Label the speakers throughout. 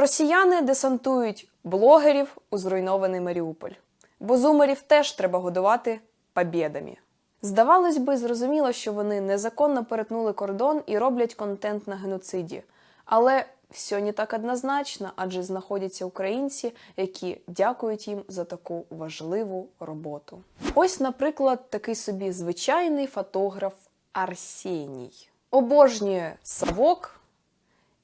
Speaker 1: Росіяни десантують блогерів у зруйнований Маріуполь. Бо зумерів теж треба годувати побєдами. Здавалось би, зрозуміло, що вони незаконно перетнули кордон і роблять контент на геноциді. Але все не так однозначно, адже знаходяться українці, які дякують їм за таку важливу роботу. Ось, наприклад, такий собі звичайний фотограф Арсеній. Обожнює совок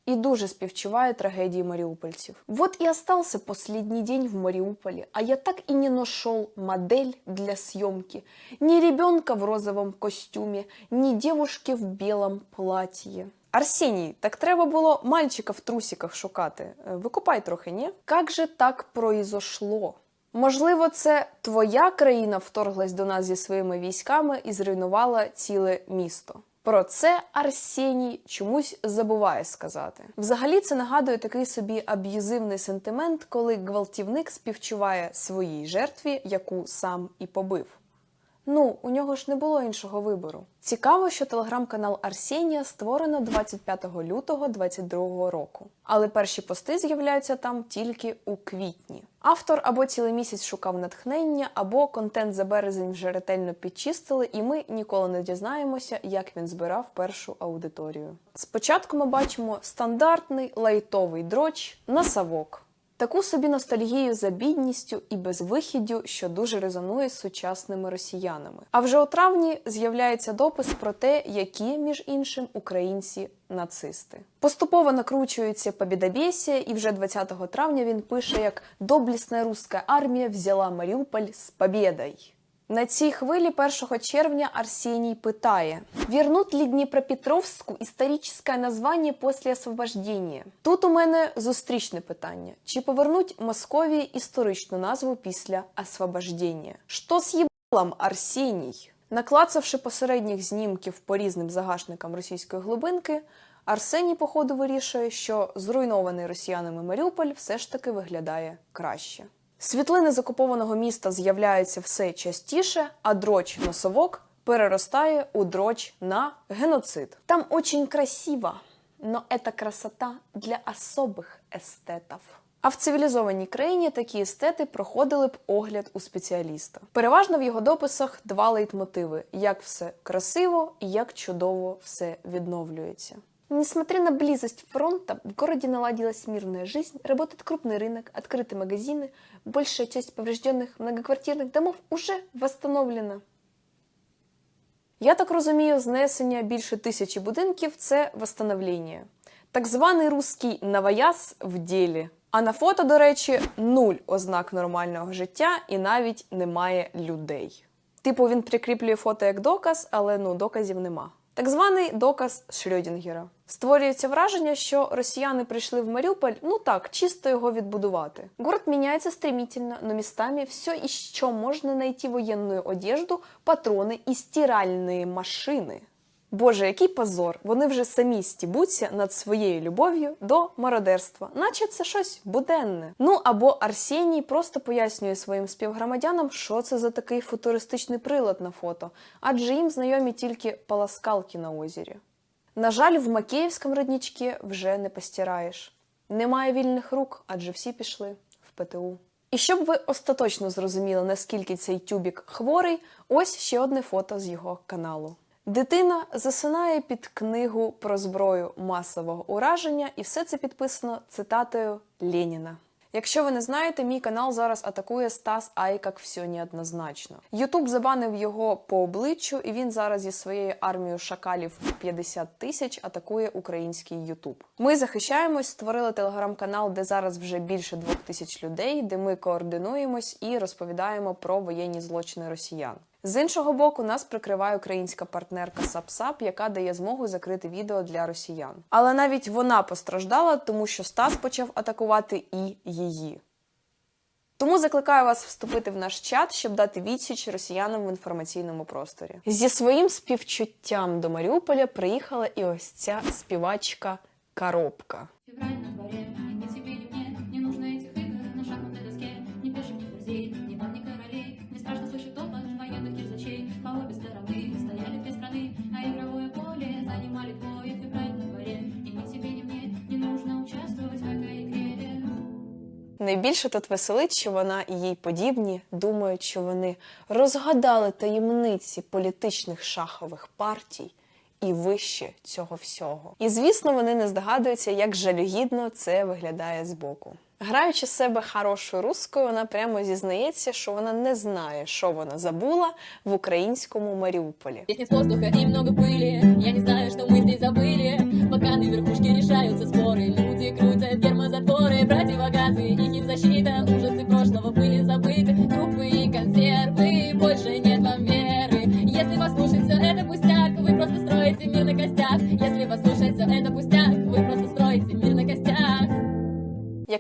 Speaker 1: и дуже співчуває трагедии мариупольцев. Вот и остался последний день в Мариуполе, а я так и не нашел модель для съемки. Ни ребенка в розовом костюме, ни девушки в белом платье. Арсеній, так треба було мальчика в трусиках шукати. Викупай трохи, ні? Как же так произошло? Можливо, це твоя країна вторглась до нас зі своїми військами і зруйнувала ціле місто. Про це Арсеній чомусь забуває сказати. Взагалі, це нагадує такий собі аб'юзивний сентимент, коли гвалтівник співчуває своїй жертві, яку сам і побив. Ну, у нього ж не було іншого вибору. Цікаво, що телеграм-канал Арсенія створено 25 лютого 2022 року, але перші пости з'являються там тільки у квітні. Автор або цілий місяць шукав натхнення, або контент за березень вже ретельно підчистили, і ми ніколи не дізнаємося, як він збирав першу аудиторію. Спочатку ми бачимо стандартний лайтовий дроч на савок. Таку собі ностальгію за бідністю і безвихіддю, що дуже резонує з сучасними росіянами. А вже у травні з'являється допис про те, які, між іншим, українці нацисти. Поступово накручується побідобєсія, і вже 20 травня він пише, як доблісна руська армія взяла Маріуполь з побєдою. На цій хвилі 1 червня Арсеній питає: Вернуть ли Дніпропетровську історичне названня після освобождення? Тут у мене зустрічне питання: чи повернуть Московії історичну назву після освобождення? Що з їбалом, Арсеній? Наклацавши посередніх знімків по різним загашникам російської глибинки, Арсеній, походу, вирішує, що зруйнований росіянами Маріуполь все ж таки виглядає краще. Світлини з окупованого міста з'являються все частіше, а дроч на совок переростає у дроч на геноцид. Там очень красиво, но эта красота для особих естетів. А в цивілізованій країні такі естети проходили б огляд у спеціаліста. Переважно в його дописах два лейтмотиви: як все красиво і як чудово все відновлюється. Несмотря на близость фронта, в городе наладилась мирная жизнь, работает крупный рынок, открыты магазины, большая часть поврежденных многоквартирных домов уже восстановлена. Я так розумію, знесення більше тисячі будинків це восстановлення. Так званий руський новояз в ділі. А на фото, до речі, нуль ознак нормального життя і навіть немає людей. Типу, він прикріплює фото як доказ, але ну доказів нема. Так званий доказ Шрёдінгера. Створюється враження, що росіяни прийшли в Маріуполь, ну так, чисто його відбудувати. Город міняється стремительно, но местами все і що можна найти воєнну одежду, патрони і стиральні машини. Боже, який позор! Вони вже самі стібуться над своєю любов'ю до мародерства, наче це щось буденне. Ну або Арсеній просто пояснює своїм співгромадянам, що це за такий футуристичний прилад на фото, адже їм знайомі тільки паласкалки на озері. На жаль, в Макеївському роднічці вже не постираєш. Немає вільних рук, адже всі пішли в ПТУ. І щоб ви остаточно зрозуміли, наскільки цей тюбік хворий, ось ще одне фото з його каналу. Дитина засинає під книгу про зброю масового ураження, і все це підписано цитатою Леніна. Якщо ви не знаєте, мій канал зараз атакує Стас Ай, як все неоднозначно. Ютуб забанив його по обличчю, і він зараз зі своєю армією шакалів 50 тисяч атакує український Ютуб. Ми захищаємось, створили телеграм-канал, де зараз вже більше двох тисяч людей, де ми координуємось і розповідаємо про воєнні злочини росіян. З іншого боку, нас прикриває українська партнерка САПСАП, яка дає змогу закрити відео для росіян. Але навіть вона постраждала, тому що Стас почав атакувати і її. Тому закликаю вас вступити в наш чат, щоб дати відсіч росіянам в інформаційному просторі. Зі своїм співчуттям до Маріуполя приїхала і ось ця співачка Коробка. Найбільше тут веселить, що вона і їй подібні думають, що вони розгадали таємниці політичних шахових партій і вище цього всього. І звісно, вони не здогадуються, як жалюгідно це виглядає збоку. Граючи з себе хорошою рускою, вона прямо зізнається, що вона не знає, що вона забула в українському Маріуполі.
Speaker 2: Здесь нет воздуха и много пыли Я не знаю, что мы здесь забыли Пока на верхушке решаются споры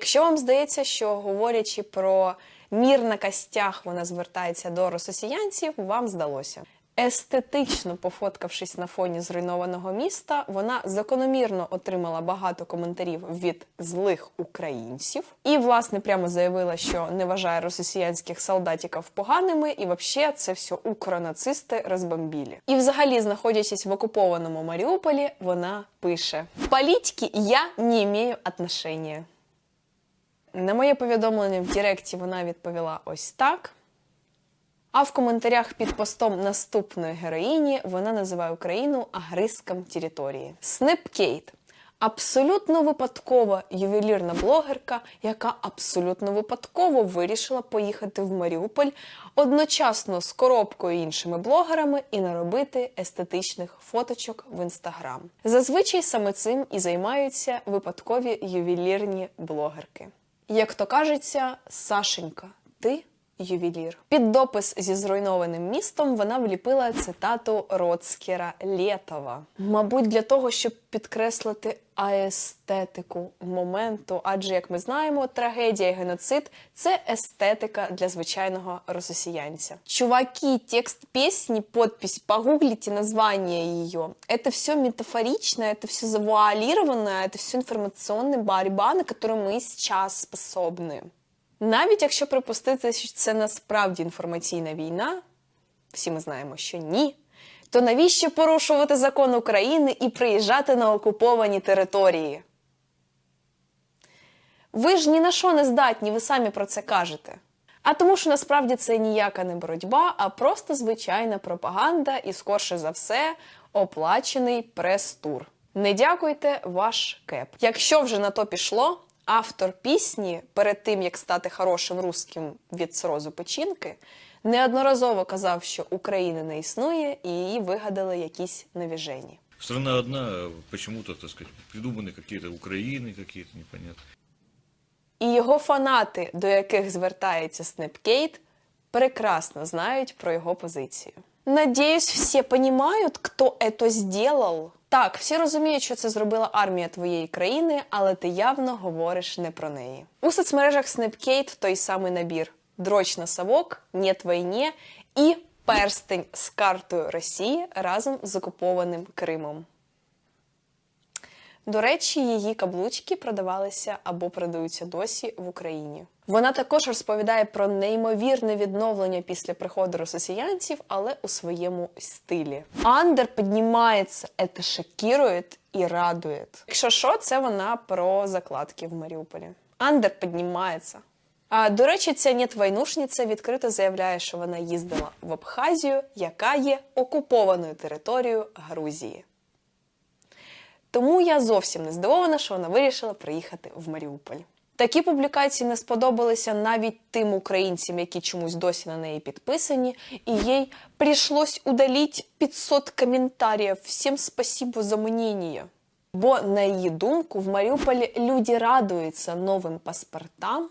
Speaker 1: Якщо вам здається, що говорячи про мір на костях, вона звертається до росіянців, вам здалося. Естетично пофоткавшись на фоні зруйнованого міста, вона закономірно отримала багато коментарів від злих українців і, власне, прямо заявила, що не вважає росіянських солдатиків поганими, і взагалі це все укронацисти розбомбілі. І, взагалі, знаходячись в окупованому Маріуполі, вона пише: політики я не маю отношення. На моє повідомлення в Директі вона відповіла ось так. А в коментарях під постом наступної героїні вона називає Україну агризком території. Снепкейт абсолютно випадкова ювелірна блогерка, яка абсолютно випадково вирішила поїхати в Маріуполь одночасно з коробкою іншими блогерами і наробити естетичних фоточок в інстаграм. Зазвичай саме цим і займаються випадкові ювелірні блогерки. Як то кажеться, Сашенька, ти ювелір. Під допис зі зруйнованим містом вона вліпила цитату Роцкера Лєтова. Мабуть, для того, щоб підкреслити аестетику моменту, адже, як ми знаємо, трагедія і геноцид це естетика для звичайного росіянця. Чуваки, текст песни, подпись, погуглите название ее. Это все метафорично, это все завуалировано, это все информационная борьба, на которую мы сейчас способны. Навіть якщо припустити, що це насправді інформаційна війна, всі ми знаємо, що ні, то навіщо порушувати закон України і приїжджати на окуповані території? Ви ж ні на що не здатні, ви самі про це кажете. А тому, що насправді це ніяка не боротьба, а просто звичайна пропаганда і, скорше за все, оплачений прес-тур. Не дякуйте ваш кеп. Якщо вже на то пішло, автор пісні перед тим як стати хорошим русським від срозу печінки, неодноразово казав, що України не існує, і її вигадали якісь навіжені.
Speaker 3: Страна одна, а почему-то, так сказать, придуманы какие-то Украины какие-то непонятные.
Speaker 1: І його фанати, до яких звертається Снепкейт, прекрасно знають про його позицію. Надіюсь, всі розуміють, хто це зробив. Так, всі розуміють, що це зробила армія твоєї країни, але ти явно говориш не про неї. У соцмережах Снепкейт той самий набір: дроч на совок, «Нєт війні» і перстень з картою Росії разом з окупованим Кримом. До речі, її каблучки продавалися або продаються досі в Україні. Вона також розповідає про неймовірне відновлення після приходу росіянців, але у своєму стилі. Андер піднімається, це шокірує і радує. Якщо що, це вона про закладки в Маріуполі. Андер піднімається. А до речі, ця нетвойнушниця відкрито заявляє, що вона їздила в Абхазію, яка є окупованою територією Грузії. Тому я зовсім не здивована, що вона вирішила приїхати в Маріуполь. Такі публікації не сподобалися навіть тим українцям, які чомусь досі на неї підписані, і їй прийшлось удаліть 500 коментарів. Всім спасибо за мнення. Бо, на її думку, в Маріуполі люди радуються новим паспортам,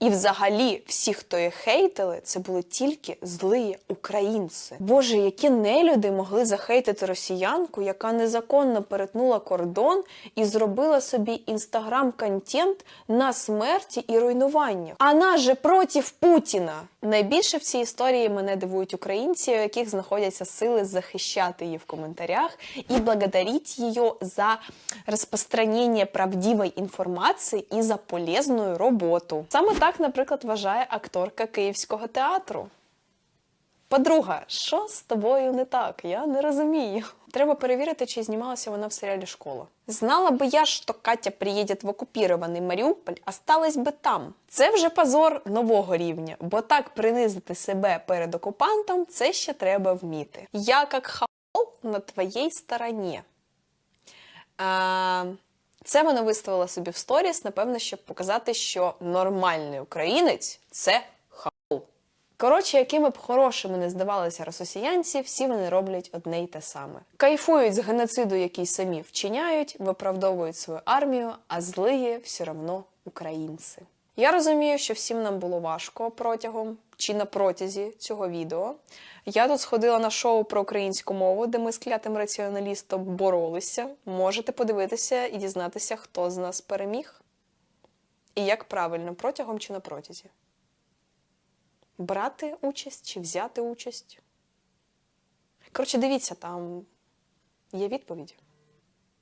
Speaker 1: і взагалі всі, хто їх хейтили, це були тільки злі українці. Боже, які нелюди могли захейтити росіянку, яка незаконно перетнула кордон і зробила собі інстаграм-контент на смерті і руйнуванні. Вона же проти Путіна. Найбільше в цій історії мене дивують українці, у яких знаходяться сили захищати її в коментарях і благодарить її за розпространення правдивої інформації і за полезну роботу. Саме так, наприклад, вважає акторка Київського театру. Подруга, що з тобою не так? Я не розумію. Треба перевірити, чи знімалася вона в серіалі Школа. Знала би я, що Катя приїде в окупірований Маріуполь, осталась би там. Це вже позор нового рівня, бо так принизити себе перед окупантом це ще треба вміти. Я як хал на твоїй стороні. А, це вона виставила собі в сторіс, напевно, щоб показати, що нормальний українець це хаул. Коротше, якими б хорошими не здавалися росіянці, всі вони роблять одне й те саме. Кайфують з геноциду, який самі вчиняють, виправдовують свою армію, а злиє все одно українці. Я розумію, що всім нам було важко протягом чи на протязі цього відео. Я тут сходила на шоу про українську мову, де ми з клятим раціоналістом боролися. Можете подивитися і дізнатися, хто з нас переміг. І як правильно, протягом чи на протязі. Брати участь чи взяти участь. Коротше, дивіться, там є відповіді.